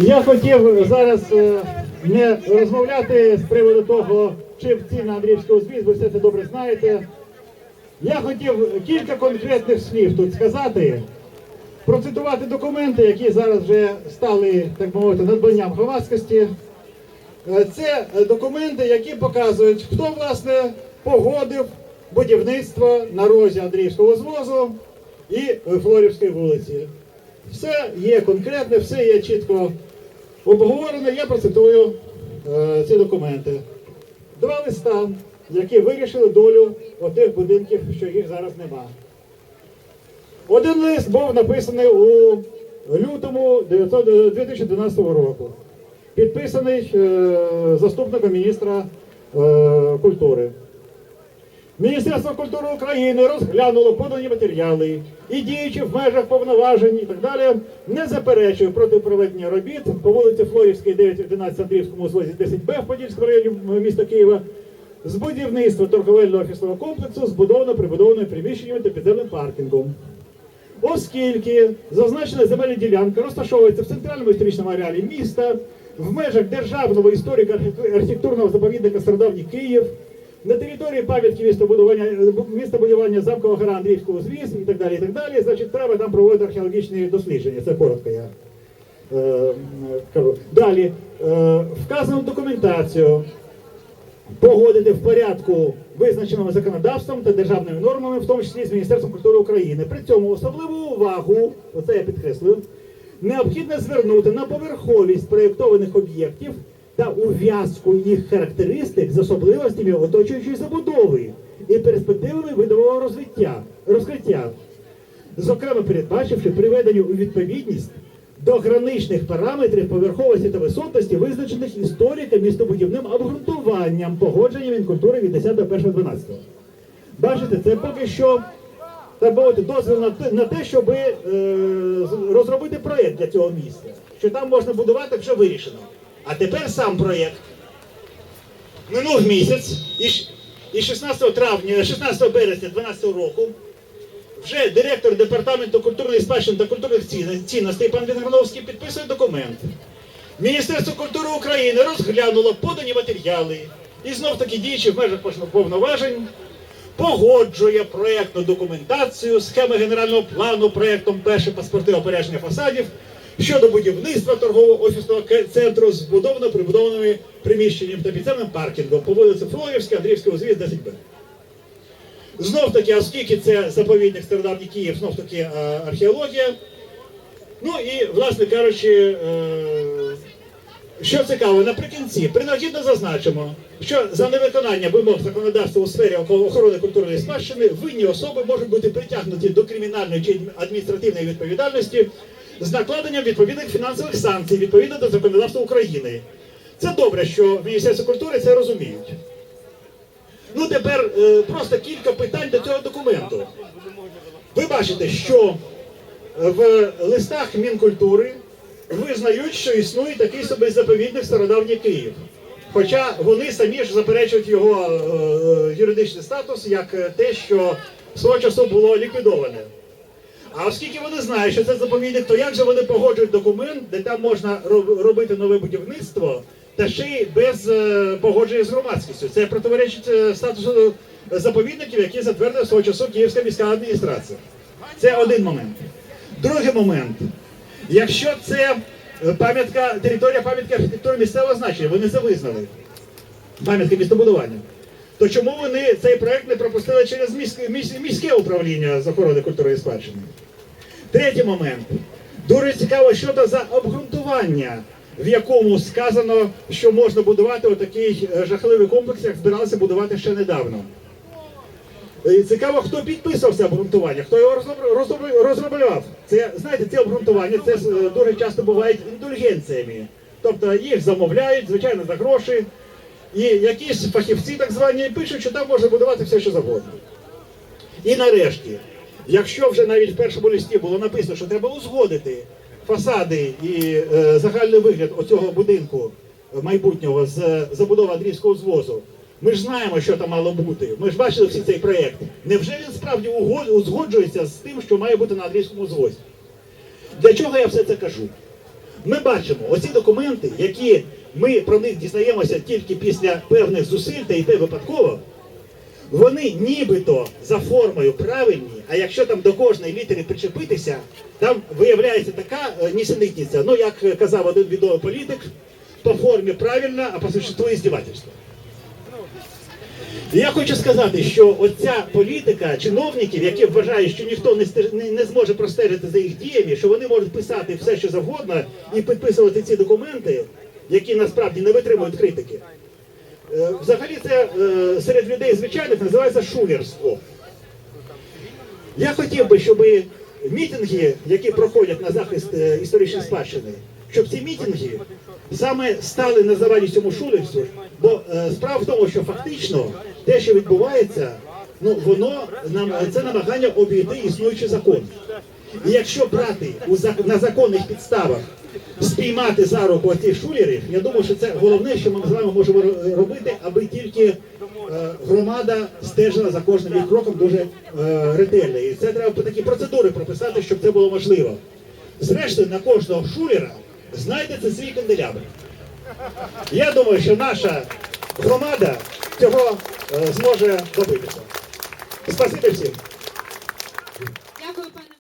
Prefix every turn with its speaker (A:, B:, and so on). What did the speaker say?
A: Я хотів зараз е, не розмовляти з приводу того, чим ціна Андріївського звіз, ви все це добре знаєте. Я хотів кілька конкретних слів тут сказати, процитувати документи, які зараз вже стали, так мовити, надбанням громадськості. Е, Це документи, які показують, хто власне погодив будівництво на розі Андріївського звозу і Флорівської вулиці. Все є конкретне, все є чітко обговорено. Я процитую е, ці документи. Два листа, які вирішили долю отих будинків, що їх зараз нема. Один лист був написаний у лютому 900 2012 року, підписаний е, заступником міністра е, культури. Міністерство культури України розглянуло подані матеріали і діючи в межах повноважень і так далі, не заперечує проти проведення робіт по вулиці Флорівській, 911 Андріївському звозі 10Б в Подільському районі міста Києва з будівництва торговельного офісного комплексу, збудовано прибудованими приміщеннями та підземним паркінгом. Оскільки зазначена земельна ділянка розташовується в центральному історичному ареалі міста в межах державного історико-архітектурного заповідника Стародавній Київ, на території пам'ятки містобудування містобудування замкова гора Андріївського звіз і так далі. І так далі. Значить, треба там проводити археологічні дослідження. Це коротко я е, кажу. Далі е, вказану документацію погодити в порядку, визначеному законодавством та державними нормами, в тому числі з Міністерством культури України. При цьому особливу увагу, оце я підкреслюю, необхідно звернути на поверховість проєктованих об'єктів та ув'язку їх характеристик з особливостями оточуючої забудови і перспективами видового розвиття, розкриття, зокрема передбачивши приведення у відповідність до граничних параметрів поверховості та висотності, визначених істориком містобудівним обґрунтуванням погодження Мінкультури від 10.1.12. Бачите, це поки що так мовити, дозвіл на те, на те щоб е, розробити проєкт для цього місця. Що там можна будувати, вже вирішено. А тепер сам проєкт. Минув місяць, і, 16 травня, 16 березня 2012 року вже директор департаменту культурної спадщини та культурних цінно- цінностей пан Вінграновський підписує документ. Міністерство культури України розглянуло подані матеріали і знов таки діючи в межах повноважень, погоджує проєктну документацію, схеми генерального плану проєктом перше паспорти опорядження фасадів щодо будівництва торгового офісного центру збудовано прибудованими приміщенням та підземним паркінгом по вулиці Флорівська, Андріївського узвіз 10Б. Знов таки, оскільки це заповідник Стародавній Київ, знов таки археологія. Ну і, власне кажучи, е, що цікаво, наприкінці принагідно зазначимо, що за невиконання вимог законодавства у сфері охорони культурної спадщини винні особи можуть бути притягнуті до кримінальної чи адміністративної відповідальності з накладенням відповідних фінансових санкцій відповідно до законодавства України. Це добре, що в Міністерстві культури це розуміють. Ну тепер е, просто кілька питань до цього документу. Ви бачите, що в листах Мінкультури визнають, що існує такий собі заповідник Стародавній Київ. Хоча вони самі ж заперечують його е, е, юридичний статус як е, те, що свого часу було ліквідоване. А оскільки вони знають, що це заповідник, то як же вони погоджують документ, де там можна робити нове будівництво, та ще й без е, погодження з громадськістю? Це противоречить е, статусу заповідників, які затвердила свого часу Київська міська адміністрація. Це один момент. Другий момент. Якщо це е, пам'ятка, територія пам'ятки архітектури місцевого значення, вони це визнали. Пам'ятки містобудування. То чому вони цей проект не пропустили через міське, міське управління з охорони культури і спадщини? Третій момент. Дуже цікаво щодо за обґрунтування, в якому сказано, що можна будувати отакий е, жахливий комплекс, як збиралися будувати ще недавно. Е, Цікаво, хто підписував це обґрунтування, хто його розроб- розроб- розроблював. Це, знаєте, ці обґрунтування це е, дуже часто бувають індульгенціями. Тобто їх замовляють, звичайно, за гроші. І якісь фахівці так звані пишуть, що там можна будувати все, що завгодно. І нарешті, якщо вже навіть в першому листі було написано, що треба узгодити фасади і е, загальний вигляд оцього будинку майбутнього з забудови Андрійського звозу, ми ж знаємо, що там мало бути. Ми ж бачили всі цей проєкт. Невже він справді узгоджується з тим, що має бути на Андрійському звозі? Для чого я все це кажу? Ми бачимо оці документи, які ми про них дізнаємося тільки після певних зусиль та й те випадково. Вони нібито за формою правильні, а якщо там до кожної літери причепитися, там виявляється така е, нісенітниця. Ну, як казав один відомий політик, по формі правильно, а по существу іздівательство. Я хочу сказати, що оця політика чиновників, які вважають, що ніхто не, стеж- не зможе простежити за їх діями, що вони можуть писати все, що завгодно, і підписувати ці документи, які насправді не витримують критики. Е, Взагалі це е, серед людей звичайних називається шулерство. Я хотів би, щоб мітинги, які проходять на захист е, історичної спадщини, щоб ці мітинги саме стали на заваді цьому шулерству, бо справа в тому, що фактично те, що відбувається, ну воно нам це намагання обійти існуючий закон. І якщо брати на законних підставах спіймати за руку цих шулерів, я думаю, що це головне, що ми з вами можемо робити, аби тільки е, громада стежила за кожним їх кроком дуже е, ретельно. І це треба такі процедури прописати, щоб це було можливо. Зрештою, на кожного шулера знайдеться свій канделябр. Я думаю, що наша громада цього е, зможе добитися. Спасибі всім.